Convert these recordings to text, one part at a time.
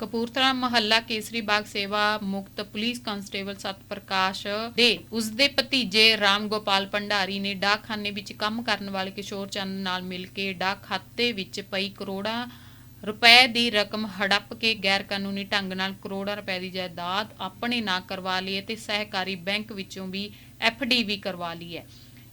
ਕਪੂਰਥਲਾ ਮਹੱਲਾ ਕੇਸਰੀ ਬਾਗ ਸੇਵਾ ਮੁਕਤ police constable ਸਤਪ੍ਰਕਾਸ਼ ਦੇ ਉਸਦੇ ਭਤੀਜੇ ਰਾਮ ਗੋਪਾਲ ਭੰਡਾਰੀ ਨੇ ਡਾਕਖਾਨੇ ਵਿੱਚ ਕੰਮ ਕਰਨ ਵਾਲੇ ਕਿਸ਼ੋਰ ਚੰਦ ਨਾਲ ਮਿਲ ਕੇ ਡਾਕ ਖਾਤੇ ਵਿੱਚ ਪਈ ਕਰੋੜਾਂ ਰੁਪਏ ਦੀ ਰਕਮ ਹੜੱਪ ਕੇ ਗੈਰ ਕਾਨੂੰਨੀ ਢੰਗ ਨਾਲ ਕਰੋੜਾਂ ਰੁਪਏ ਦੀ ਜਾਇਦਾਦ ਆਪਣੇ ਨਾਂ ਕਰਵਾ ਲਈ ਤੇ ਸਹਿਕਾਰੀ ਬੈਂਕ ਵਿੱਚੋਂ ਵੀ ਡੀ ਵੀ ਕਰਵਾ ਲਈ ਹੈ।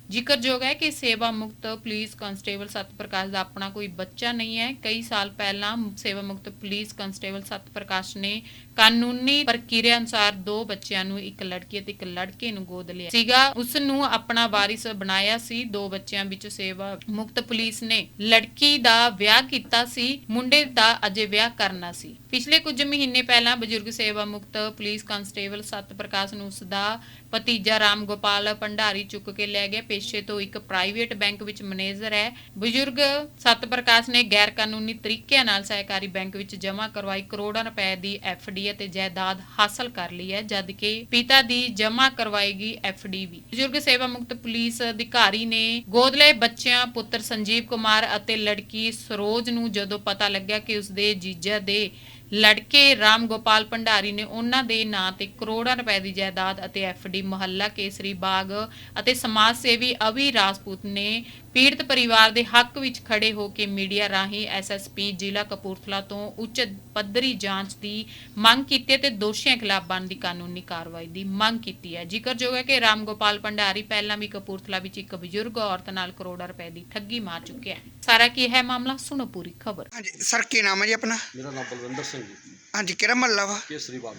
ਜ਼ਿਕਰਯੋਗ ਹੈ ਕਿ ਸੇਵਾ ਮੁਕਤ ਪੁਲਿਸ ਕਾਂਸਟੇਬਲ ਸਤਪ੍ਰਕਾਸ਼ ਦਾ ਆਪਣਾ ਕੋਈ ਬੱਚਾ ਨਹੀਂ ਹੈ। ਕਈ ਸਾਲ ਪਹਿਲਾਂ ਸੇਵਾ ਮੁਕਤ ਪੁਲਿਸ ਕਾਂਸਟੇਬਲ ਸਤਪ੍ਰਕਾਸ਼ ਨੇ ਕਾਨੂੰਨੀ ਪ੍ਰਕਿਰਿਆ ਅਨੁਸਾਰ ਦੋ ਬੱਚਿਆਂ ਨੂੰ, ਇੱਕ ਲੜਕੀ ਅਤੇ ਇੱਕ ਲੜਕੇ ਨੂੰ ਗੋਦ ਲਿਆ ਸੀਗਾ। ਉਸ ਨੂੰ ਆਪਣਾ ਵਾਰਿਸ ਬਣਾਇਆ ਸੀ। ਦੋ ਬੱਚਿਆਂ ਵਿੱਚ ਸੇਵਾ ਮੁਕਤ ਪੁਲਿਸ ਨੇ ਲੜਕੀ ਦਾ ਵਿਆਹ ਕੀਤਾ ਸੀ। ਮੁੰਡੇ ਦਾ ਅਜੇ ਵਿਆਹ ਕਰਨਾ ਸੀ। ਪਿਛਲੇ ਕੁਝ ਮਹੀਨੇ ਪਹਿਲਾਂ ਬਜ਼ੁਰਗ ਸੇਵਾ ਮੁਕਤ ਪੁਲਿਸ ਕਾਂਸਟੇਬਲ ਸਤਪ੍ਰਕਾਸ਼ ਨੂੰ ਉਸ ਦਾ ਭਤੀਜਾ ਰਾਮ ਗੋਪਾਲ ਭੰਡਾਰੀ ਚੁੱਕ ਕੇ ਲੈ ਗਿਆ ਪੇਸ਼ੇ ਤੋਂ ਇੱਕ ਪ੍ਰਾਈਵੇਟ ਬੈਂਕ ਵਿੱਚ ਮੈਨੇਜਰ ਹੈ। ਬਜ਼ੁਰਗ ਸਤਪ੍ਰਕਾਸ਼ ਨੇ ਗੈਰ ਕਾਨੂੰਨੀ ਤਰੀਕਿਆਂ ਨਾਲ ਸਹਿਕਾਰੀ ਬੈਂਕ ਵਿੱਚ ਜਮ੍ਹਾਂ ਕਰਵਾਈ ਕਰੋੜਾਂ ਰੁਪਏ ਦੀ ਡੀ ਅਤੇ ਜਾਇਦਾਦ ਹਾਸਲ ਕਰ ਲਈ ਹੈ, ਜਦ ਜਦਕਿ ਪਿਤਾ ਦੀ ਜਮ੍ਹਾਂ ਕਰਵਾਏਗੀ ਡੀ ਵੀ ਬਜ਼ੁਰਗ ਸੇਵਾ ਮੁਕਤ ਪੁਲਿਸ ਅਧਿਕਾਰੀ ਨੇ ਗੋਦ ਲਏ ਬੱਚਿਆਂ ਪੁੱਤਰ ਸੰਜੀਵ ਕੁਮਾਰ ਅਤੇ ਲੜਕੀ ਸਰੋਜ ਨੂੰ ਜਦੋਂ ਪਤਾ ਲੱਗਿਆ ਕਿ ਉਸਦੇ ਜੀਜਾ ਦੇ ਲੜਕੇ ਰਾਮ ਗੋਪਾਲ ਭੰਡਾਰੀ ਨੇ ਉਹਨਾਂ ਦੇ ਨਾਂ ਤੇ ਕਰੋੜਾਂ ਰੁਪਏ ਦੀ ਜਾਇਦਾਦ ਅਤੇ ਡੀ ਮੁਹੱਲਾ ਕੇਸਰੀ ਬਾਗ ਅਤੇ ਸਮਾਜ ਸੇਵੀ ਅਵੀ ਰਾਜਪੂਤ ਨੇ ਪੀੜਤ ਪਰਿਵਾਰ ਦੇ ਹੱਕ ਵਿੱਚ ਖੜੇ ਹੋ ਕੇ ਮੀਡੀਆ ਰਾਹੀਂ ਐਸਐਸਪੀ ਜ਼ਿਲ੍ਹਾ ਕਪੂਰਥਲਾ ਤੋਂ ਉੱਚ ਪੱਧਰੀ ਜਾਂਚ ਦੀ ਮੰਗ ਕੀਤੀ ਤੇ ਦੋਸ਼ੀਆਂ ਖਿਲਾਫ ਬਣਦੀ ਕਾਨੂੰਨੀ ਕਾਰਵਾਈ ਦੀ ਮੰਗ ਕੀਤੀ ਹੈ। ਜ਼ਿਕਰਯੋਗ ਹੈ ਕਿ ਰਾਮ ਗੋਪਾਲ ਭੰਡਾਰੀ ਪਹਿਲਾਂ ਵੀ ਕਪੂਰਥਲਾ ਵਿੱਚ ਇੱਕ ਬਜ਼ੁਰਗ ਔਰਤ ਨਾਲ ਕਰੋੜਾਂ ਰੁਪਏ ਦੀ ਠੱਗੀ ਮਾਰ ਚੁੱਕਿਆ ਹੈ। ਸਾਰਾ ਕੀ ਹੈ ਮਾਮਲਾ? ਸੁਣੋ ਪੂਰੀ ਖਬਰ। ਹਾਂਜੀ ਸਰ ਕੀ ਨਾਮ ਹੈ ਜੀ ਆਪਣਾ? ਮੇਰਾ ਨਾਮ ਬਲਵਿੰਦਰ ਸਿੰਘ ਜੀ? ਹਾਂਜੀ ਕਿਹੜਾ ਮਹੱਲਾ ਵਾ? ਕੇਸਰੀ ਬਾਗ।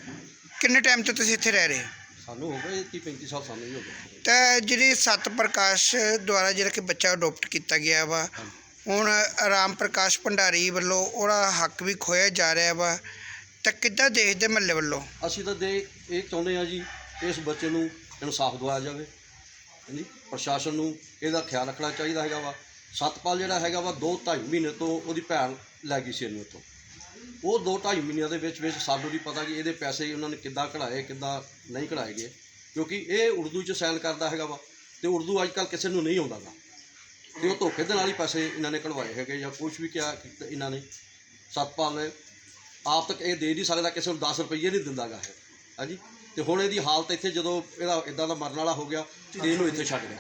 ਕਿੰਨੇ ਟਾਈਮ ਤੋਂ ਤੁਸੀਂ ਇੱਥੇ ਰਹਿ ਰਹੇ ਹੋ? ਸਾਨੂੰ ਹੋ ਗਏ 30 35 ਸਾਲ ਸਾਨੂੰ ਹੀ ਹੋ ਗਏ। ਤਾਂ ਜਿਹੜੀ ਸਤ ਪ੍ਰਕਾਸ਼ ਦੁਆਰਾ ਜਿਹੜਾ ਕਿ ਬੱਚਾ ਅਡਾਪਟ ਕੀਤਾ ਗਿਆ ਵਾ ਹੁਣ ਰਾਮ ਪ੍ਰਕਾਸ਼ ਭੰਡਾਰੀ ਵੱਲੋਂ ਉਹਦਾ ਹੱਕ ਵੀ ਖੋਇਆ ਜਾ ਰਿਹਾ ਵਾ। ਤਾਂ ਕਿੱਦਾਂ ਦੇਖਦੇ ਮਹੱਲੇ ਵੱਲੋਂ? ਅਸੀਂ ਤਾਂ ਦੇ ਇਹ ਚਾਹੁੰਦੇ ਆ ਜੀ ਇਸ ਬੱਚੇ ਨੂੰ ਇਨਸਾਫ ਦਿਵਾਇਆ ਜਾਵੇ। ਹਾਂਜੀ ਪ੍ਰਸ਼ਾਸਨ ਨੂੰ ਇਹਦਾ ਖਿਆਲ ਰੱਖਣਾ ਚਾਹੀਦਾ ਹੈਗਾ ਵਾ। ਸਤਪਾਲ ਜਿਹੜਾ ਹੈਗਾ ਵਾ 2 2.5 ਮਹੀਨੇ ਤੋਂ ਉਹਦੀ ਭੈਣ ਲੈ ਗਈ ਸੀ ਇਹਨੂੰ ਉੱਥੋਂ ਉਹ 2 2.5 ਮਹੀਨਿਆਂ ਦੇ ਵਿੱਚ ਵਿੱਚ ਸਾਨੂੰ ਨਹੀਂ ਪਤਾ ਕਿ ਇਹਦੇ ਪੈਸੇ ਉਹਨਾਂ ਨੇ ਕਿੱਦਾਂ ਕਢਾਏ ਕਿੱਦਾਂ ਨਹੀਂ ਕਢਾਏ ਗਏ। ਕਿਉਂਕਿ ਇਹ ਉਰਦੂ 'ਚ ਸਾਈਨ ਕਰਦਾ ਹੈਗਾ ਵਾ ਤੇ ਉਰਦੂ ਅੱਜ ਕੱਲ ਕਿਸੇ ਨੂੰ ਨਹੀਂ ਆਉਂਦਾ ਗਾ। ਤੇ ਉਹ ਧੋਖੇ ਦੇ ਨਾਲ ਹੀ ਪੈਸੇ ਇਹਨਾਂ ਨੇ ਕਢਵਾਏ ਹੈਗੇ ਜਾਂ ਕੁਝ ਵੀ ਕਿਹਾ ਇਹਨਾਂ ਨੇ। ਸਤਪਾਲ ਨੇ ਆਪ ਤੱਕ ਇਹ ਦੇ ਨਹੀਂ ਸਕਦਾ ਕਿਸੇ ਨੂੰ 10 ਰੁਪਏ ਨਹੀਂ ਦਿੰਦਾਗਾ ਇਹ। ਹਾਂਜੀ? ਤੇ ਹੁਣ ਇਹਦੀ ਹਾਲਤ ਇੱਥੇ ਜਦੋਂ ਇਹਦਾ ਇਦਾਂ ਦਾ ਮਰਨ ਵਾਲਾ ਹੋ ਗਿਆ ਤੇ ਇਹਨੂੰ ਇੱਥੇ ਛੱਡ ਗਿਆ।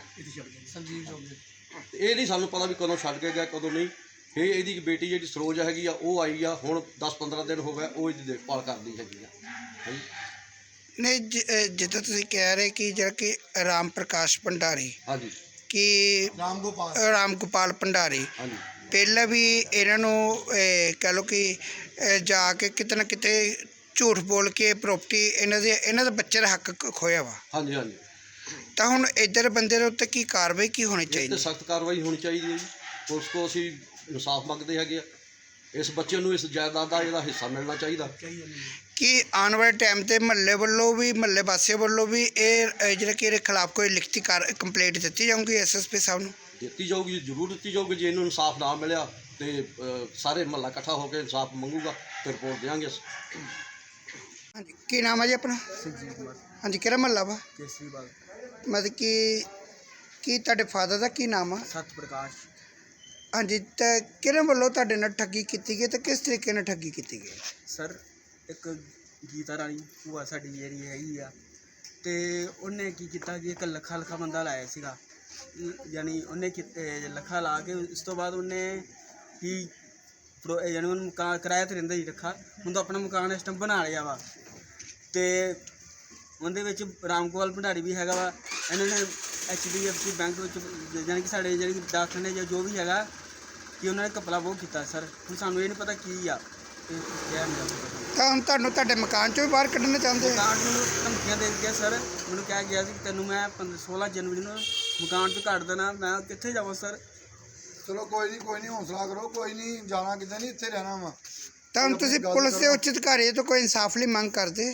ਤੇ ਇਹ ਨਹੀਂ ਸਾਨੂੰ ਪਤਾ ਵੀ ਕਦੋਂ ਛੱਡ ਕੇ ਗਿਆ ਕਦੋਂ ਨਹੀਂ। ਇਹ ਇਹਦੀ ਇੱਕ ਬੇਟੀ ਜਿਹੜੀ ਸਰੋਜ ਹੈਗੀ ਆ ਉਹ ਆਈ ਆ ਹੁਣ 10-15 ਦਿਨ ਹੋ ਗਏ ਉਹ ਇਹਦੀ ਦੇਖਭਾਲ ਕਰਦੀ ਹੈਗੀ ਆ। ਹਾਂਜੀ। ਨਹੀਂ ਜ- ਅਹ ਜਿੱਦਾਂ ਤੁਸੀਂ ਕਹਿ ਰਹੇ ਕਿ ਜਿਹੜਾ ਕਿ ਰਾਮ ਪ੍ਰਕਾਸ਼ ਭੰਡਾਰੀ ਹਾਂਜੀ। ਕਿ ਰਾਮ ਗੋਪਾਲ। ਰਾਮ ਗੋਪਾਲ ਭੰਡਾਰੀ ਹਾਂਜੀ। ਪਹਿਲਾਂ ਵੀ ਇਹਨਾਂ ਨੂੰ ਅਹ, ਕਹਿ ਲਓ ਕਿ ਜਾ ਕੇ ਕਿਤੇ ਨਾ ਕਿਤੇ ਝੂਠ ਬੋਲ ਕੇ ਪ੍ਰਾਪਰਟੀ ਇਹਨਾਂ ਦੇ ਇਹਨਾਂ ਦੇ ਬੱਚੇ ਦਾ ਹੱਕ ਖ- ਖੋਇਆ ਵਾ। ਹਾਂਜੀ ਹਾਂਜੀ। ਤਾਂ ਹੁਣ ਇੱਧਰ ਬੰਦੇ ਦੇ ਉੱਤੇ ਕੀ ਕਾਰਵਾਈ ਕੀ ਹੋਣੀ ਇਹ ਤੇ ਚਾਹੀਦੀ? ਸਖਤ ਕਾਰਵਾਈ ਹੋਣੀ ਚਾਹੀਦੀ ਹੈ ਜੀ। ਪੁਲਿਸ ਕੋ ਅਸੀਂ ਇਨਸਾਫ ਮੰਗਦੇ ਹੈਗੇ ਆ। ਇਸ ਬੱਚੇ ਨੂੰ ਇਸ ਜਾਇਦਾਦ ਦਾ ਇਹਦਾ ਹਿੱਸਾ ਮਿਲਣਾ ਚਾਹੀਦਾ। ਕਿ ਆਉਣ ਵਾਲੇ ਟਾਈਮ ਤੇ ਮਹੱਲੇ ਵੱਲੋਂ ਵੀ ਮਹੱਲੇ ਵਾਸੀਆਂ ਵੱਲੋਂ ਵੀ ਇਹ ਅਹ, ਜਿਹੜਾ ਕਿ ਇਹਦੇ ਖਿਲਾਫ ਕੋਈ ਲਿਖਤੀ ਕੰਪਲੇਂਟ ਦਿੱਤੀ ਜਾਊਗੀ ਐਸਐਸਪੀ ਸਾਹਿਬ ਨੂੰ? ਦਿੱਤੀ ਜਾਊਗੀ ਜੀ, ਜ਼ਰੂਰ ਦਿੱਤੀ ਜਾਊਗੀ। ਜੇ ਇਹਨੂੰ ਇਨਸਾਫ ਨਾ ਮਿਲਿਆ ਤੇ ਅ, ਸਾਰੇ ਮਹੱਲਾ ਇਕੱਠਾ ਹੋ ਕੇ ਇਨਸਾਫ ਮੰਗੂਗਾ ਤੇ ਰਿਪੋਰਟ ਦੇਵਾਂਗੇ ਅਸੀਂ। ਹਾਂਜੀ ਕੀ ਨਾਮ ਹੈ ਜੀ ਆਪਣਾ? ਕੁਮਾਰ। ਹਾਂਜੀ ਕਿਹੜਾ ਮਹੱਲਾ ਵਾ? ਕੇਸਰੀ ਬਾਗ ਮਤਲਬ ਕਿ ਕੀ ਤੁਹਾਡੇ ਫਾਦਰ ਦਾ ਕੀ ਨਾਮ ਆ? ਸਤ ਪ੍ਰਕਾਸ਼। ਹਾਂਜੀ, ਤਾਂ ਕਿਹੜੇ ਵੱਲੋਂ ਤੁਹਾਡੇ ਨਾਲ ਠੱਗੀ ਕੀਤੀ ਗਈ ਤੇ ਕਿਸ ਤਰੀਕੇ ਨਾਲ ਠੱਗੀ ਕੀਤੀ ਗਈ? ਸਰ, ਇੱਕ ਗੀਤਾ ਰਾਣੀ ਭੂਆ ਸਾਡੀ ਜਿਹੜੀ ਹੈਗੀ ਆ, ਤੇ ਉਹਨੇ ਕੀ ਕੀਤਾ ਕਿ ਇੱਕ ਲੱਖਾ ਲੱਖਾ ਬੰਦਾ ਲਾਇਆ ਸੀਗਾ। ਯਾਨੀ ਉਹਨੇ ਕੀਤੇ ਲੱਖਾ ਲਾ ਕੇ ਉਸ ਤੋਂ ਬਾਅਦ ਉਹਨੇ ਕੀ ਪ੍ਰੋ- ਯਾਨੀ ਉਹਨੂੰ ਮਕਾਨ ਕਿਰਾਏ ਤੇ ਰਹਿੰਦਾ ਸੀ ਰੱਖਾ ਹੁਣ ਤਾਂ ਆਪਣਾ ਮਕਾਨ ਇਸ ਟਾਈਮ ਬਣਾ ਲਿਆ ਵਾ। ਤੇ ਉਹਦੇ ਵਿੱਚ ਰਾਮਗੋਪਾਲ ਭੰਡਾਰੀ ਵੀ ਹੈਗਾ ਵਾ। ਇਹਨਾਂ ਨੇ ਐਚਡੀਐਫਸੀ ਬੈਂਕ ਵਿੱਚ, ਯਾਨੀ ਕਿ ਸਾਡੇ ਜਿਹੜੀ ਡਾਕਖਾਨੇ ਜਾਂ ਜੋ ਵੀ ਹੈਗਾ ਕਿ ਉਹਨਾਂ ਨੇ ਕਪਲਾ ਬਹੁਤ ਕੀਤਾ ਸਰ। ਹੁਣ ਸਾਨੂੰ ਇਹ ਨਹੀਂ ਪਤਾ ਕੀ ਆ। ਇਹ ਕਿਹਾ ਨਹੀਂ ਜਾ ਸਕਦਾ ਤਾਂ ਹੁਣ ਤੁਹਾਨੂੰ ਤੁਹਾਡੇ ਮਕਾਨ ਚੋਂ ਵੀ ਬਾਹਰ ਕੱਢਣਾ ਚਾਹੁੰਦੇ ਆ? ਮਕਾਨ ਨੂੰ ਧਮਕੀਆਂ ਦੇ ਗਿਆ ਸਰ। ਮੈਨੂੰ ਕਿਹਾ ਗਿਆ ਸੀ ਕਿ ਤੈਨੂੰ ਮੈਂ 15 16 ਜਨਵਰੀ ਨੂੰ ਮਕਾਨ ਤੋਂ ਕੱਢ ਦੇਣਾ। ਮੈਂ ਕਿੱਥੇ ਜਾਵਾਂ ਸਰ? ਚਲੋ ਕੋਈ ਨਹੀਂ ਕੋਈ ਨਹੀਂ ਹੌਸਲਾ ਕਰੋ। ਕੋਈ ਨਹੀਂ ਜਾਣਾ ਕਿਤੇ ਨਹੀਂ ਇੱਥੇ ਰਹਿਣਾ ਵਾ। ਤਾਂ ਹੁਣ ਤੁਸੀਂ ਪੁਲਿਸ ਦੇ ਉੱਚ ਅਧਿਕਾਰੀ ਤੋਂ ਕੋਈ ਇਨਸਾਫ ਲਈ ਮੰਗ ਕਰਦੇ?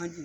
ਹਾਂਜੀ।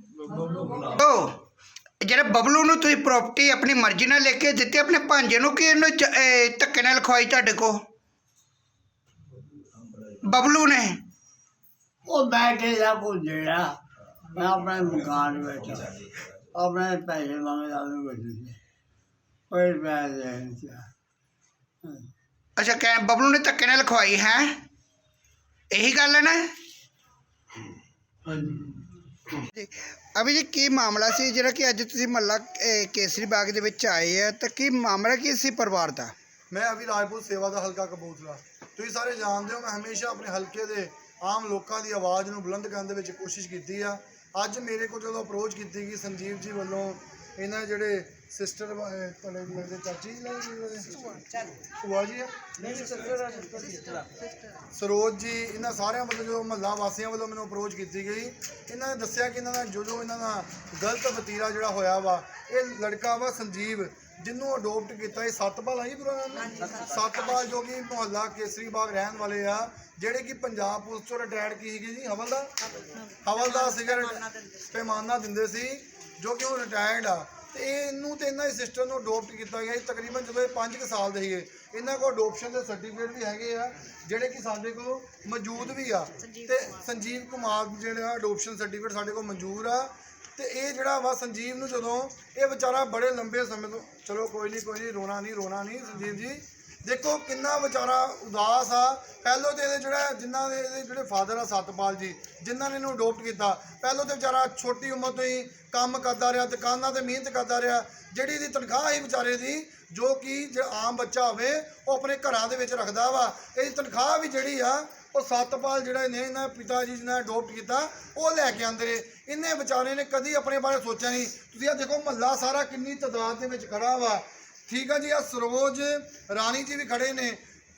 ਉਹ ਜਿਹੜਾ ਬਬਲੂ ਨੂੰ ਤੁਸੀਂ ਪ੍ਰਾਪਰਟੀ ਆਪਣੀ ਮਰਜ਼ੀ ਨਾਲ ਲੈ ਕੇ ਦਿੱਤੀ ਆਪਣੇ ਭਾਂਜੇ ਨੂੰ ਕਿ ਇਹਨੂੰ ਇਹ ਧੱਕੇ ਨਾਲ ਲਿਖਵਾਈ ਤੁਹਾਡੇ ਕੋਲ? ਬਬਲੂ ਨੇ? ਉਹ ਬੈਠੇ ਦਾ ਭੁੱਜਿਆ ਮੈਂ ਆਪਣੇ ਮਕਾਨ ਵਿੱਚ ਆਪਣੇ ਪੈਸੇ ਮੰਗਦਾ ਕੁਝ ਨਹੀਂ। ਕੋਈ ਪੈਸੇ ਨਹੀਂ ਸੀ। ਅੱਛਾ ਕਹਿ ਬਬਲੂ ਨੇ ਧੱਕੇ ਨਾਲ ਲਿਖਵਾਈ ਹੈ? ਇਹੀ ਗੱਲ ਹੈ ਨਾ? ਹਾਂਜੀ। ਅਭੀ ਜੀ, ਕੀ ਮਾਮਲਾ ਸੀ ਜਿਹੜਾ ਕਿ ਅੱਜ ਤੁਸੀਂ ਮੱਲਾ ਕੇਸਰੀ ਬਾਗ ਦੇ ਵਿੱਚ ਆਏ ਆ? ਤਾਂ ਕੀ ਮਾਮਲਾ ਕੀ ਸੀ ਪਰਿਵਾਰ ਦਾ? ਮੈਂ ਅਭੀ ਰਾਜਪੂਤ ਸੇਵਾ ਦਾ ਹਲਕਾ ਕਪੂਰਥਲਾ। ਤੁਸੀਂ ਸਾਰੇ ਜਾਣਦੇ ਹੋ, ਮੈਂ ਹਮੇਸ਼ਾ ਆਪਣੇ ਹਲਕੇ ਦੇ ਆਮ ਲੋਕਾਂ ਦੀ ਆਵਾਜ਼ ਨੂੰ ਬੁਲੰਦ ਕਰਨ ਦੇ ਵਿੱਚ ਕੋਸ਼ਿਸ਼ ਕੀਤੀ ਆ। ਅੱਜ ਮੇਰੇ ਕੋਲ ਜਦੋਂ ਅਪਰੋਚ ਕੀਤੀ ਗਈ, ਸੰਜੀਵ ਜੀ ਵੱਲੋਂ ਇਹਨਾਂ ਜਿਹੜੇ ਸਿਸਟਰ ਤੁਹਾਡੇ ਲੱਗਦੇ ਚਾਚੀ ਜੀ ਲੱਗਦੇ ਭੂਆ ਜੀ ਆ? ਸਰੋਜ ਜੀ ਇਹਨਾਂ ਸਾਰਿਆਂ ਵੱਲੋਂ ਜੋ ਮਹੱਲਾ ਵਾਸੀਆਂ ਵੱਲੋਂ ਮੈਨੂੰ ਅਪਰੋਚ ਕੀਤੀ ਗਈ। ਇਹਨਾਂ ਨੇ ਦੱਸਿਆ ਕਿ ਇਹਨਾਂ ਦਾ ਜੋ ਜੋ ਇਹਨਾਂ ਦਾ ਗਲਤ ਵਤੀਰਾ ਜਿਹੜਾ ਹੋਇਆ ਵਾ ਇਹ ਲੜਕਾ ਵਾ ਸੰਜੀਵ। ਜਿਹਨੂੰ ਅਡਾਪਟ ਕੀਤਾ ਇਹ ਸਤਪਾਲ ਆ ਜੀ ਪੂਰਾ ਨਾਮ ਸਤਪਾਲ ਜੋ ਕਿ ਮੁਹੱਲਾ ਕੇਸਰੀ ਬਾਗ ਰਹਿਣ ਵਾਲੇ ਆ ਜਿਹੜੇ ਕਿ ਪੰਜਾਬ ਪੁਲਿਸ ਚੋਂ ਰਿਟਾਇਰਡ ਕੀ ਸੀਗੇ ਜੀ? ਹਵਲਦਾਰ? ਹਵਲਦਾਰ। ਸੀਗਾ ਪੈਮਾਨਾ ਦਿੰਦੇ ਸੀ। ਜੋ ਕਿ ਉਹ ਰਿਟਾਇਰਡ ਆ। ਤੇ ਇਹਨੂੰ ਤੇ ਇਹਨਾਂ ਦੀ ਸਿਸਟਰ ਨੂੰ ਅਡਾਪਟ ਕੀਤਾ ਗਿਆ ਸੀ ਤਕਰੀਬਨ ਜਦੋਂ ਇਹ 5 ਸਾਲ ਦੇ ਸੀਗੇ ਇਹਨਾਂ ਕੋਲ ਅਡਾਪਸ਼ਨ ਦੇ ਸਰਟੀਫਿਕੇਟ ਵੀ ਹੈਗੇ ਆ ਜਿਹੜੇ ਕਿ ਸਾਡੇ ਕੋਲ ਮੌਜੂਦ ਵੀ ਆ। ਤੇ ਸੰਜੀਵ ਕੁਮਾਰ ਜਿਹੜਾ ਅਡਾਪਸ਼ਨ ਸਰਟੀਫਿਕੇਟ ਸਾਡੇ ਕੋਲ ਮਨਜ਼ੂਰ ਆ ਤੇ ਇਹ ਜਿਹੜਾ ਵਾ ਸੰਜੀਵ ਨੂੰ ਜਦੋਂ ਇਹ ਵਿਚਾਰਾ ਬੜੇ ਲੰਬੇ ਸਮੇਂ ਤੋਂ ਚਲੋ ਕੋਈ ਨਹੀਂ ਕੋਈ ਨਹੀਂ ਰੋਣਾ ਨਹੀਂ ਰੋਣਾ ਨਹੀਂ ਸੰਜੀਵ ਜੀ। ਦੇਖੋ ਕਿੰਨਾ ਵਿਚਾਰਾ ਉਦਾਸ ਆ। ਪਹਿਲੋਂ ਤੇ ਇਹਦੇ ਜਿਹੜਾ ਜਿਨ੍ਹਾਂ ਦੇ ਇਹਦੇ ਜਿਹੜੇ ਫਾਦਰ ਆ ਸਤਪਾਲ ਜੀ, ਜਿਨ੍ਹਾਂ ਨੇ ਇਹਨੂੰ ਅਡੋਪਟ ਕੀਤਾ। ਪਹਿਲੋਂ ਤੇ ਵਿਚਾਰਾ ਛੋਟੀ ਉਮਰ ਤੋਂ ਹੀ ਕੰਮ ਕਰਦਾ ਰਿਹਾ, ਦੁਕਾਨਾਂ ਤੇ ਮਿਹਨਤ ਕਰਦਾ ਰਿਹਾ। ਜਿਹੜੀ ਇਹਦੀ ਤਨਖਾਹ ਹੀ ਵਿਚਾਰੇ ਦੀ, ਜੋ ਕਿ ਜਿਹੜਾ ਆਮ ਬੱਚਾ ਹੋਵੇ, ਉਹ ਆਪਣੇ ਘਰਾਂ ਦੇ ਵਿੱਚ ਰੱਖਦਾ ਵਾ। ਇਹਦੀ ਤਨਖਾਹ ਵੀ ਜਿਹੜੀ ਆ ਉਹ ਸਤਪਾਲ ਜਿਹੜਾ ਨੇ ਇਹਨਾਂ ਪਿਤਾ ਜੀ ਨੇ ਅਡੋਪਟ ਕੀਤਾ, ਉਹ ਲੈ ਕੇ ਆਂਦੇ ਰਹੇ ਇਹਨੇ ਵਿਚਾਰੇ ਨੇ ਕਦੀ ਆਪਣੇ ਬਾਰੇ ਸੋਚਿਆ ਨਹੀਂ। ਤੁਸੀਂ ਆ ਦੇਖੋ ਮਹੱਲਾ ਸਾਰਾ ਕਿੰਨੀ ਤਾਦਾਦ ਦੇ ਵਿੱਚ ਖੜਾ ਵਾ। ਠੀਕ ਆ ਜੀ ਆ ਸਰੋਜ ਰਾਣੀ ਜੀ ਵੀ ਖੜੇ ਨੇ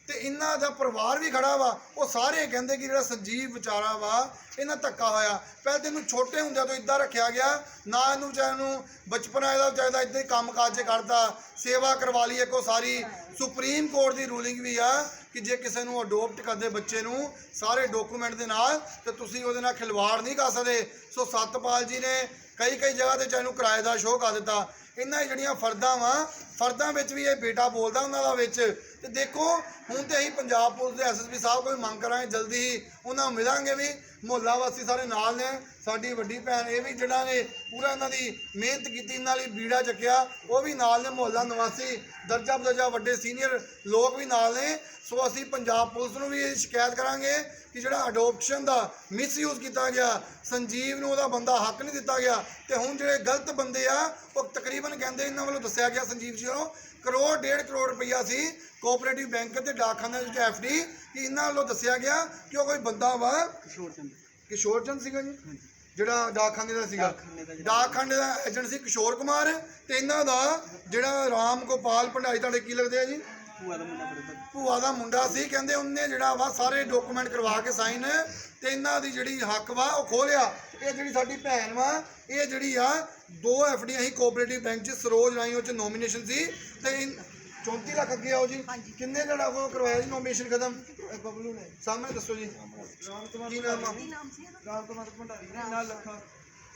ਤੇ ਇਹਨਾਂ ਦਾ ਪਰਿਵਾਰ ਵੀ ਖੜਾ ਵਾ। ਉਹ ਸਾਰੇ ਕਹਿੰਦੇ ਕਿ ਜਿਹੜਾ ਸੰਜੀਵ ਵਿਚਾਰਾ ਵਾ, ਇਹਨਾਂ ਧੱਕਾ ਹੋਇਆ। ਪਹਿਲਾਂ ਤੈਨੂੰ ਛੋਟੇ ਹੁੰਦਿਆਂ ਤੋਂ ਇਦਾਂ ਰੱਖਿਆ ਗਿਆ। ਨਾ ਇਹਨੂੰ ਚਾਹੇ ਨੂੰ ਬਚਪਨਾ ਇਹਦਾ ਚਾਹੀਦਾ ਇਦਾਂ ਹੀ ਕੰਮ ਕਾਜੇ ਕਰਦਾ। ਸੇਵਾ ਕਰਵਾ ਲਈ। ਇੱਕੋ ਸਾਰੀ ਸੁਪਰੀਮ ਕੋਰਟ ਦੀ ਰੂਲਿੰਗ ਵੀ ਆ ਕਿ ਜੇ ਕਿਸੇ ਨੂੰ ਅਡੋਪਟ ਕਰਦੇ ਬੱਚੇ ਨੂੰ ਸਾਰੇ ਡਾਕੂਮੈਂਟ ਦੇ ਨਾਲ, ਤੇ ਤੁਸੀਂ ਉਹਦੇ ਨਾਲ ਖਿਲਵਾੜ ਨਹੀਂ ਕਰ ਸਕਦੇ। ਸੋ ਸਤਪਾਲ ਜੀ ਨੇ ਕਈ ਕਈ ਜਗ੍ਹਾ ਤੇ ਚਾਹੇ ਕਿਰਾਏ ਦਾ ਸ਼ੋਅ ਕਰ ਦਿੱਤਾ। ਇਹਨਾਂ ਜਿਹੜੀਆਂ ਫਰਦਾਂ ਵਾ, ਫਰਦਾਂ ਵਿੱਚ ਵੀ ਇਹ ਬੇਟਾ ਬੋਲਦਾ ਉਹਨਾਂ ਦਾ ਵਿੱਚ। ਤੇ ਦੇਖੋ, ਹੁਣ ਤੇ ਅਸੀਂ ਪੰਜਾਬ ਪੁਲਿਸ ਦੇ ਐਸਐਸਪੀ ਸਾਹਿਬ ਕੋਈ ਮੰਗ ਕਰਾਂਗੇ, ਜਲਦੀ ਹੀ ਉਹਨਾਂ ਨੂੰ ਮਿਲਾਂਗੇ ਵੀ। ਮੁਹੱਲਾ ਵਾਸੀ ਸਾਰੇ ਨਾਲ ਨੇ, ਸਾਡੀ ਵੱਡੀ ਭੈਣ ਇਹ ਵੀ ਜਿਹੜਾ ਨੇ ਪੂਰਾ ਇਹਨਾਂ ਦੀ ਮਿਹਨਤ ਕੀਤੀ, ਇਹਨਾਂ ਲਈ ਬੀੜਾ ਚੱਕਿਆ, ਉਹ ਵੀ ਨਾਲ ਨੇ ਮੁਹੱਲਾ ਨਿਵਾਸੀ ਦਰਜਾ ਬਦਰਜਾ ਵੱਡੇ ਸੀਨੀਅਰ ਲੋਕ ਵੀ ਨਾਲ ਨੇ। ਸੋ ਅਸੀਂ ਪੰਜਾਬ ਪੁਲਿਸ ਨੂੰ ਵੀ ਇਹ ਸ਼ਿਕਾਇਤ ਕਰਾਂਗੇ ਕਿ ਜਿਹੜਾ ਅਡਾਪਸ਼ਨ ਦਾ ਮਿਸਯੂਜ਼ ਕੀਤਾ ਗਿਆ, ਸੰਜੀਵ ਨੂੰ ਉਹਦਾ ਬੰਦਾ ਹੱਕ ਨਹੀਂ ਦਿੱਤਾ ਗਿਆ, ਤੇ ਹੁਣ ਜਿਹੜੇ ਗਲਤ ਬੰਦੇ ਆ, ਉਹ ਤਕਰੀਬਨ ਕਹਿੰਦੇ ਇਹਨਾਂ ਵੱਲੋਂ ਦੱਸਿਆ ਗਿਆ ਸੰਜੀਵ ਜੀ ਵੱਲੋਂ ਕਰੋੜ ਡੇਢ ਕਰੋੜ ਰੁਪਈਆ ਸੀ ਕੋਆਪਰੇਟਿਵ ਬੈਂਕ ਤੇ ਡਾਕਖਾਨੇ ਵਿੱਚ ਐਫਡੀ ਕਿ ਇਹਨਾਂ ਵੱਲੋਂ ਦੱਸਿਆ ਗਿਆ ਕਿ ਉਹ ਕੋਈ ਬੰਦਾ ਵਾ ਕਿਸ਼ੋਰ ਚੰਦ। ਕਿਸ਼ੋਰ ਚੰਦ ਸੀਗਾ ਜੀ? ਜਿਹੜਾ ਡਾਕਖਾਨੇ ਦਾ ਸੀਗਾ। ਡਾਕਖਾਨੇ ਦਾ ਏਜੰਟ ਸੀ ਕਿਸ਼ੋਰ ਕੁਮਾਰ ਤੇ ਇਹਨਾਂ ਦਾ ਜਿਹੜਾ ਰਾਮ ਗੋਪਾਲ ਭੰਡਾਰੀ ਤੁਹਾਡੇ ਕੀ ਲੱਗਦੇ ਆ ਜੀ? ਭੂਆ ਦਾ ਮੁੰਡਾ ਬੜਾ ਭੂਆ ਦਾ ਮੁੰਡਾ ਸੀ ਕਹਿੰਦੇ ਉਹਨੇ ਜਿਹੜਾ ਵਾ ਸਾਰੇ ਡਾਕੂਮੈਂਟ ਕਰਵਾ ਕੇ ਸਾਈਨ ਤੇ ਇਹਨਾਂ ਦੀ ਜਿਹੜੀ ਹੱਕ ਵਾ ਉਹ ਖੋਲਿਆ ਇਹ ਜਿਹੜੀ ਸਾਡੀ ਭੈਣ ਵਾ ਇਹ ਜਿਹੜੀ ਆ ਦੋ ਐਫਡੀ ਅਸੀਂ ਕੋਆਪਰੇਟਿਵ ਬੈਂਕ 'ਚ ਸਰੋਜ ਰਾਈ ਉਹ 'ਚ ਨੋਮੀਨੇਸ਼ਨ ਸੀ। ਤੇ ਇਨ- 34 ਲੱਖ ਅੱਗੇ ਆਓ ਜੀ। ਕਿੰਨੇ ਜਿਹੜਾ ਉਹ ਕਰਵਾਇਆ ਜੀ ਨੋਮੀਨੇਸ਼ਨ ਖਤਮ? ਬਬਲੂ ਨੇ। ਸਾਹਮਣੇ ਦੱਸੋ ਜੀ। ਕੀ ਨਾਮ ਆ? ਰਾਮ ਕੁਮਾਰ ਭੰਡਾਰੀ। ਨਾਲ ਲੱਖਾ?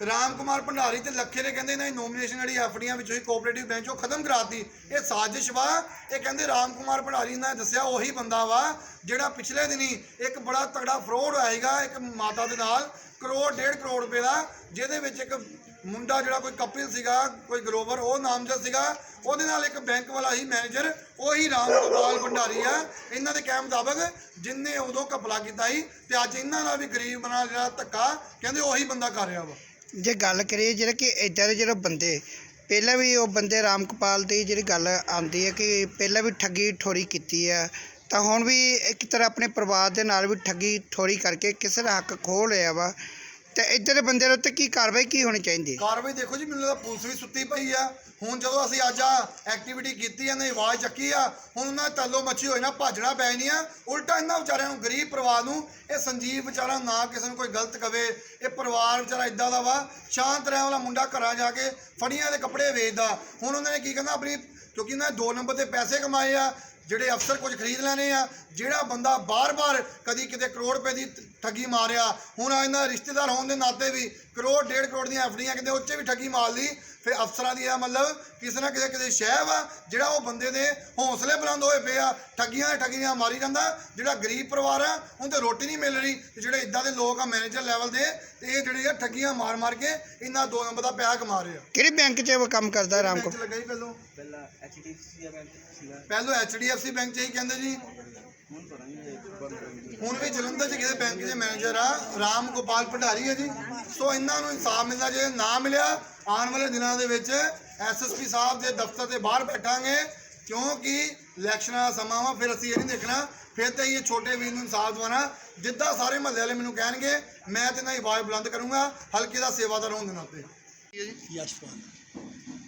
ਰਾਮ ਕੁਮਾਰ ਭੰਡਾਰੀ ਤੇ ਲੱਖੇ ਨੇ ਕਹਿੰਦੇ ਇਹਨਾਂ ਦੀ ਨੋਮੀਨੇਸ਼ਨ ਜਿਹੜੀ ਐਫਡੀਆਂ ਵਿੱਚ ਹੋਈ ਕੋਆਪਰੇਟਿਵ ਬੈਂਚ ਉਹ ਖਤਮ ਕਰਾਤੀ। ਇਹ ਸਾਜ਼ਿਸ਼ ਵਾ, ਇਹ ਕਹਿੰਦੇ ਰਾਮ ਕੁਮਾਰ ਭੰਡਾਰੀ ਨੇ ਦੱਸਿਆ ਉਹੀ ਬੰਦਾ ਵਾ, ਜਿਹੜਾ ਪਿਛਲੇ ਦਿਨੀ ਇੱਕ ਬੜਾ ਤਗੜਾ ਫਰੋਡ ਹੋਏਗਾ ਇੱਕ ਮਾਤਾ ਦੇ ਨਾਲ ਕਰੋੜ, ਡੇਢ ਕਰੋੜ ਰੁਪਏ ਦਾ, ਜਿਹਦੇ ਵਿੱਚ ਇੱਕ ਮੁੰਡਾ ਜਿਹੜਾ ਕੋਈ ਕਪਿਲ ਸੀਗਾ, ਕੋਈ ਗਰੋਵਰ ਉਹ ਨਾਮਜ਼ਦ ਸੀਗਾ, ਉਹਦੇ ਨਾਲ ਇੱਕ ਬੈਂਕ ਵਾਲਾ ਹੀ ਮੈਨੇਜਰ ਉਹੀ ਰਾਮ ਗੋਪਾਲ ਭੰਡਾਰੀ ਆ। ਇਹਨਾਂ ਦੇ ਕਹਿਣ ਮੁਤਾਬਕ ਜਿਨਨੇ ਉਦੋਂ ਘਪਲਾ ਕੀਤਾ ਸੀ, ਤੇ ਅੱਜ ਇਹਨਾਂ ਨਾਲ ਵੀ ਗਰੀਬ ਨਾਲ ਜਿਹੜਾ ਧੱਕਾ, ਕਹਿੰਦੇ ਉਹੀ ਬੰਦਾ ਕਰ ਰਿਹਾ ਵਾ। ਜੇ ਗੱਲ ਕਰੀਏ ਜਿਹੜਾ ਕਿ ਇੱਦਾਂ ਦੇ ਜਿਹੜੇ ਬੰਦੇ, ਪਹਿਲਾਂ ਵੀ ਉਹ ਬੰਦੇ ਰਾਮ ਕਪਾਲ ਦੀ ਜਿਹੜੀ ਗੱਲ ਆਉਂਦੀ ਹੈ ਕਿ ਪਹਿਲਾਂ ਵੀ ਠੱਗੀ ਠੋਰੀ ਕੀਤੀ ਹੈ, ਤਾਂ ਹੁਣ ਵੀ ਇੱਕ ਤਰ੍ਹਾਂ ਆਪਣੇ ਪਰਿਵਾਰ ਦੇ ਨਾਲ ਵੀ ਠੱਗੀ ਠੋਰੀ ਕਰਕੇ ਕਿਸੇ ਦਾ ਹੱਕ ਖੋਹ ਲਿਆ ਵਾ। ਤੇ ਇੱਧਰ ਦੇ ਬੰਦੇ ਦੇ ਉੱਤੇ ਕੀ ਕਾਰਵਾਈ ਕੀ ਹੋਣੀ ਚਾਹੀਦੀ? ਹੈ ਕਾਰਵਾਈ ਦੇਖੋ ਜੀ, ਮੈਨੂੰ ਲੱਗਦਾ ਪੁਲਿਸ ਵੀ ਸੁੱਤੀ ਪਈ ਆ। ਹੁਣ ਜਦੋਂ ਅਸੀਂ ਅੱਜ ਆ ਐਕਟੀਵਿਟੀ ਕੀਤੀ ਆ ਨੇ ਆਵਾਜ਼ ਚੱਕੀ ਆ, ਹੁਣ ਉਹਨਾਂ ਦੇ ਤੱਲੋ ਮੱਛੀ ਹੋਏ ਨਾ ਭਾਜਣਾ ਪੈ ਨਹੀਂ ਆ ਉਲਟਾ ਇਹਨਾਂ ਵਿਚਾਰਿਆਂ ਨੂੰ, ਗਰੀਬ ਪਰਿਵਾਰ ਨੂੰ, ਇਹ ਸੰਜੀਵ ਵਿਚਾਰਾ ਨਾ ਕਿਸੇ ਨੂੰ ਕੋਈ ਗਲਤ ਕਵੇ, ਇਹ ਪਰਿਵਾਰ ਵਿਚਾਰਾ ਇਦਾਂ ਦਾ ਵਾ, ਸ਼ਾਂਤ ਰਹਿਣ ਵਾਲਾ ਮੁੰਡਾ ਘਰਾਂ ਜਾ ਕੇ ਫੜੀਆਂ ਦੇ ਕੱਪੜੇ ਵੇਚਦਾ। ਹੁਣ ਉਹਨਾਂ ਨੇ ਕੀ ਕਹਿੰਦਾ ਆਪਣੀ, ਕਿਉਂਕਿ ਉਹਨਾਂ ਨੇ ਦੋ ਨੰਬਰ ਤੇ ਪੈਸੇ ਕਮਾਏ ਆ ਜਿਹੜੇ ਅਫਸਰ ਕੁਝ ਖਰੀਦ ਲੈਣੇ ਆ, ਜਿਹੜਾ ਬੰਦਾ ਬਾਰ-ਬਾਰ ਕਦੀ ਕਿਤੇ ਕਰੋੜ ਰੁਪਏ ਦੀ ਠੱਗੀ ਮਾਰਿਆ, ਹੁਣ ਇਹਨਾਂ ਰਿਸ਼ਤੇਦਾਰ ਹੋਣ ਦੇ ਨਾਤੇ ਵੀ ਕਰੋੜ, ਡੇਢ ਕਰੋੜ ਦੀਆਂ ਐਫਡੀਆਂ ਕਿਤੇ ਉੱਚੇ ਵੀ ਠੱਗੀ ਮਾਰ ਲਈ ਫਿਰ ਅਫਸਰਾਂ ਦੀ ਇਹ ਮਤਲਬ ਕਿਸੇ ਨਾ ਕਿਸੇ ਕਿਸੇ ਸ਼ਹਿ ਵਾ ਜਿਹੜਾ ਉਹ ਬੰਦੇ ਦੇ ਹੌਸਲੇ ਬੁਲੰਦ ਹੋਏ ਪਏ ਆ ਠੱਗੀਆਂ ਠੱਗੀਆਂ ਮਾਰੀ ਜਾਂਦਾ ਜਿਹੜਾ ਗਰੀਬ ਪਰਿਵਾਰ ਆ ਉਹਨੂੰ ਤੇ ਰੋਟੀ ਨਹੀਂ ਮਿਲ ਰਹੀ ਤੇ ਜਿਹੜੇ ਇਦਾਂ ਦੇ ਲੋਕ ਆ ਮੈਨੇਜਰ ਲੈਵਲ ਦੇ ਤੇ ਇਹ ਜਿਹੜੇ ਆ ਠੱਗੀਆਂ ਮਾਰ ਮਾਰ ਕੇ ਇਹਨਾਂ ਦੋ ਨੰਬਰ ਦਾ ਪੈਸਾ ਕਮਾ ਰਹੇ ਆ। ਕਿਹੜੀ ਬੈਂਕ 'ਚ ਉਹ ਕੰਮ ਕਰਦਾ ਰਾਮ ਕੋ? ਲੱਗਾ ਪਹਿਲੋਂ? ਪਹਿਲਾਂ ਐਚਡੀਐਫਸੀ ਦਾ ਬੈਂਕ ਸੀਗਾ। ਪਹਿਲੋਂ ਐਚਡੀਐਫਸੀ ਬੈਂਕ 'ਚ ਹੀ ਕਹਿੰਦੇ ਜੀ। ਹੁਣ ਵੀ ਜਲੰਧਰ 'ਚ ਕਿਸੇ ਬੈਂਕ ਦੇ ਮੈਨੇਜਰ ਆ ਰਾਮ ਗੋਪਾਲ ਭੰਡਾਰੀ ਹੈ ਜੀ। ਸੋ ਇਹਨਾਂ ਨੂੰ ਇਨਸਾਫ ਮਿਲਦਾ ਜੇ ਨਾ ਮਿਲਿਆ ਆਉਣ ਵਾਲੇ ਦਿਨਾਂ ਦੇ ਵਿੱਚ ਐਸਐਸਪੀ ਸਾਹਿਬ ਦੇ ਦਫ਼ਤਰ ਦੇ ਬਾਹਰ ਬੈਠਾਂਗੇ ਕਿਉਂਕਿ ਇਲੈਕਸ਼ਨਾਂ ਦਾ ਸਮਾਂ ਵਾ ਫਿਰ ਅਸੀਂ ਇਹ ਨਹੀਂ ਦੇਖਣਾ ਫਿਰ ਤੇ ਇਹ ਛੋਟੇ ਵੀਰ ਨੂੰ ਇਨਸਾਫ ਦਵਾਣਾ ਜਿੱਦਾਂ ਸਾਰੇ ਮਹੱਲੇ ਵਾਲੇ ਮੈਨੂੰ ਕਹਿਣਗੇ ਮੈਂ ਤੇ ਦੀ ਆਵਾਜ਼ ਬੁਲੰਦ ਕਰੂੰਗਾ ਹਲਕੇ ਦਾ ਸੇਵਾਦਾਰ ਹੋਣ ਦੇ ਨਾਤੇ। ਯਸ਼ਪਾਲ।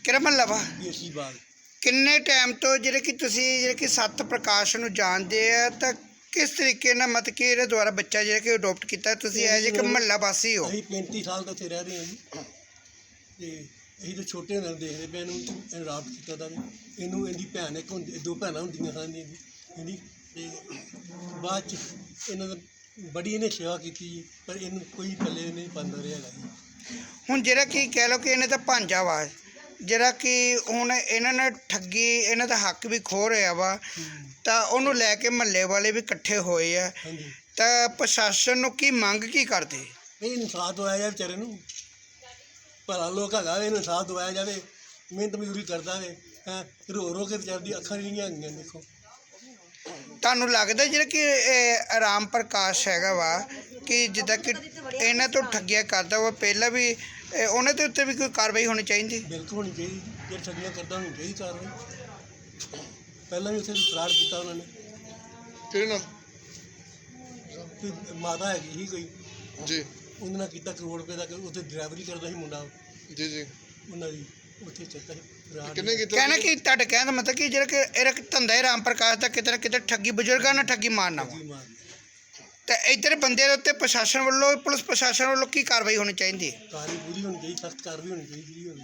ਕਿਹੜਾ ਮਹੱਲਾ ਵਾ? ਬੀਐਸਸੀ ਬਾਗ ਕਿੰਨੇ ਟਾਈਮ ਤੋਂ ਜਿਹੜੇ ਕਿ ਤੁਸੀਂ ਜਿਹੜੇ ਕਿ ਸੱਤ ਪ੍ਰਕਾਸ਼ ਨੂੰ ਜਾਣਦੇ ਆ ਤਾਂ ਕਿਸ ਤਰੀਕੇ ਨਾਲ ਮਤ ਕਿ ਇਹਦੇ ਦੁਆਰਾ ਬੱਚਾ ਜਿਹੜਾ ਕਿ ਅਡਾਪਟ ਕੀਤਾ ਤੁਸੀਂ ਐਜ ਇੱਕ ਮਹੱਲਾ ਵਾਸੀ ਹੋ? ਅਸੀਂ 35 ਸਾਲ ਤੋਂ ਇੱਥੇ ਰਹਿ ਰਹੇ ਹਾਂ ਜੀ। ਤੇ ਅਸੀਂ ਤਾਂ ਛੋਟੇ ਹੁੰਦੇ ਨੂੰ ਦੇਖਦੇ ਪਏ ਇਹਨੂੰ ਇਹਨੂੰ ਰਾਬਟ ਕੀਤਾ ਦਾ ਇਹਨੂੰ ਇਹਦੀ ਭੈਣ ਇੱਕ ਹੁੰਦੀ ਦੋ ਭੈਣਾਂ ਹੁੰਦੀਆਂ ਸਨ ਇਹਦੀ ਇਹਦੀ। ਤੇ ਬਾਅਦ ਚ ਇਹਨਾਂ ਦਾ ਬੜੀ ਇਹਨੇ ਸੇਵਾ ਕੀਤੀ ਜੀ, ਪਰ ਇਹਨੂੰ ਕੋਈ ਪੱਲੇ ਨਹੀਂ ਪਾਉਂਦਾ ਰਿਹਾ ਹੈਗਾ ਜੀ। ਹੁਣ ਜਿਹੜਾ ਕਿ ਕਹਿ ਲਓ ਕਿ ਇਹਨੇ ਤਾਂ ਭਾਂਜਾ ਵਾ ਜਿਹੜਾ ਕਿ ਹੁਣ ਇਹਨਾਂ ਨੇ ਠੱਗੀ ਇਹਨਾਂ ਦਾ ਹੱਕ ਵੀ ਖੋ ਰਿਹਾ ਵਾ ਤਾਂ ਉਹਨੂੰ ਲੈ ਕੇ ਮਹੱਲੇ ਵਾਲੇ ਵੀ ਇਕੱਠੇ ਹੋਏ ਆ। ਹਾਂਜੀ। ਤਾਂ ਪ੍ਰਸ਼ਾਸਨ ਨੂੰ ਕੀ ਮੰਗ ਕੀ ਕਰਦੇ? ਨਹੀਂ ਇਨਸਾਫ ਦਵਾਇਆ ਜਾਵੇ ਵਿਚਾਰੇ ਨੂੰ। ਭਲਾ ਲੋਕ ਹੈਗਾ ਵੇ, ਇਹਨੂੰ ਇਨਸਾਫ ਦਵਾਇਆ ਜਾਵੇ ਮਿਹਨਤ ਮਜ਼ਦੂਰੀ ਕਰਦਾ ਵੇ ਹੈਂ ਰੋ ਰੋ ਕੇ ਵਿਚਾਰੇ ਦੀ ਅੱਖਾਂ ਨਹੀਂ ਹੈਗੀਆਂ ਦੇਖੋ। ਤੁਹਾਨੂੰ ਲੱਗਦਾ ਜਿਹੜਾ ਕਿ ਇਹ ਰਾਮ ਪ੍ਰਕਾਸ਼ ਹੈਗਾ ਵਾ ਕਿ ਜਿੱਦਾਂ ਕਿ ਇਹਨਾਂ ਤੋਂ ਠੱਗੀਆਂ ਕਰਦਾ ਵਾ ਪਹਿਲਾਂ ਵੀ ਇਹ ਉਹਨਾਂ ਦੇ ਉੱਤੇ ਵੀ ਕੋਈ ਕਾਰਵਾਈ ਹੋਣੀ ਚਾਹੀਦੀ? ਬਿਲਕੁਲ ਹੋਣੀ ਚਾਹੀਦੀ ਜੇ ਠੱਗੀਆਂ ਕਰਦਾ ਹੋਣੀ ਚਾਹੀਦੀ ਕਾਰਵਾਈ। ਪਹਿਲਾਂ ਵੀ ਉੱਥੇ ਫਰਾਡ ਕੀਤਾ ਉਹਨਾਂ ਨੇ। ਕਿਹੜੇ ਨਾਲ ਕੋਈ ਮਾਤਾ ਹੈਗੀ ਸੀ ਕੋਈ। ਜੀ। ਉਹਦੇ ਨਾਲ ਕੀਤਾ ਕਰੋੜ ਰੁਪਏ ਦਾ ਉੱਥੇ ਡਰਾਈਵਰੀ ਕਰਦਾ ਸੀ ਮੁੰਡਾ। ਜੀ ਜੀ। ਉਹਨਾਂ ਦੀ ਉੱਥੇ ਚੱਕਰ ਫਰਾਡ ਕੀਤਾ ਕਹਿਣਾ ਕਿ ਤੁਹਾਡੇ ਕਹਿਣ ਦਾ ਮਤਲਬ ਕਿ ਜਿਹੜਾ ਕਿ ਇਹਦਾ ਇੱਕ ਧੰਦਾ ਹੈ ਰਾਮ ਪ੍ਰਕਾਸ਼ ਦਾ ਕਿਤੇ ਨਾ ਕਿਤੇ ਠੱਗੀ ਬਜ਼ੁਰਗਾਂ ਨਾਲ ਠੱਗੀ ਮਾਰਨਾ ਵਾ ਠੱਗੀ ਮਾਰ ਤੇ ਇੱਧਰ ਬੰਦੇ ਦੇ ਉੱਤੇ ਪ੍ਰਸ਼ਾਸਨ ਵੱਲੋਂ ਪੁਲਿਸ ਪ੍ਰਸ਼ਾਸਨ ਵੱਲੋਂ ਕੀ ਕਾਰਵਾਈ ਹੋਣੀ ਚਾਹੀਦੀ ਹੈ? ਕਾਰਵਾਈ ਪੂਰੀ ਹੋਣੀ ਚਾਹੀਦੀ ਸਖਤ ਕਾਰਵਾਈ ਹੋਣੀ ਚਾਹੀਦੀ ਜਿਹੜੀ ਹੋਣੀ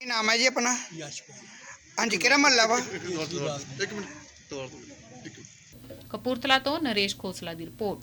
ਕੀ ਨਾਮ ਹੈ ਜੀ ਆਪਣਾ? ਯਸ਼ਪਾਲ ਹਾਂਜੀ ਕਿਹੜਾ ਮਹੱਲਾ ਵਾ? ਇੱਕ ਮਿੰਟ। ਕਪੂਰਥਲਾ ਤੋਂ ਨਰੇਸ਼ ਖੋਸਲਾ ਦੀ ਰਿਪੋਰਟ।